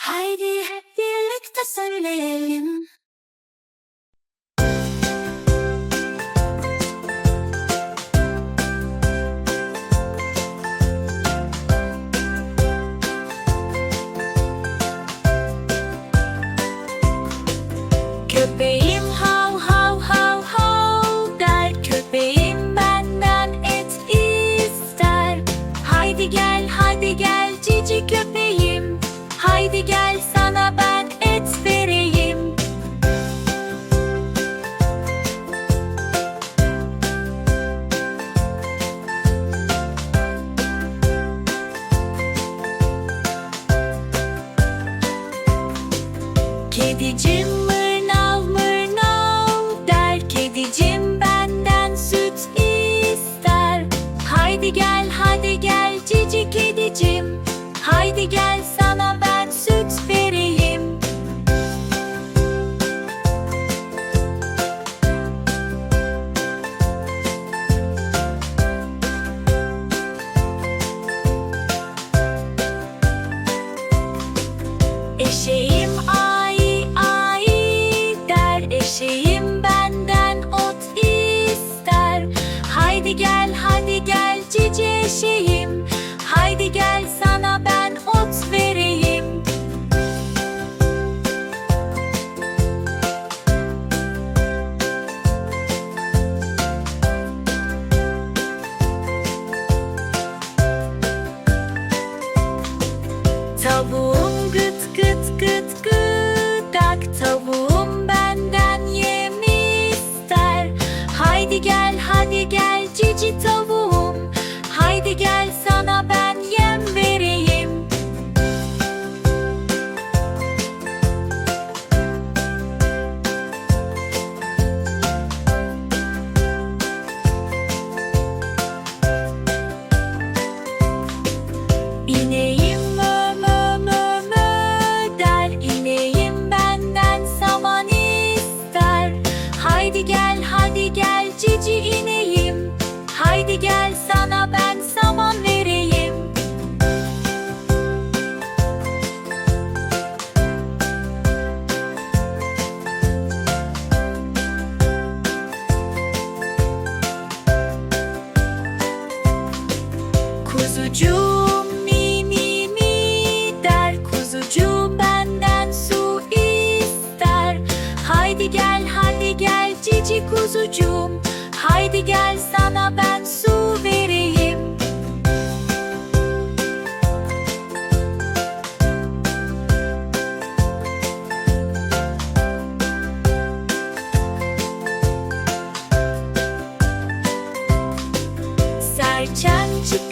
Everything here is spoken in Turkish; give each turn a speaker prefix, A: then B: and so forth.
A: Haydi hep birlikte söyleyelim. kedicim mırnav mırnav. Der Kedicim benden süt ister. Haydi gel hadi gel. Hadi gel hadi gel cici eşeği Kuzucuğum mi mi der. Kuzucuğum benden su ister. Haydi gel hadi gel cici kuzucuğum. Haydi gel sana ben su vereyim. Serçen çıktı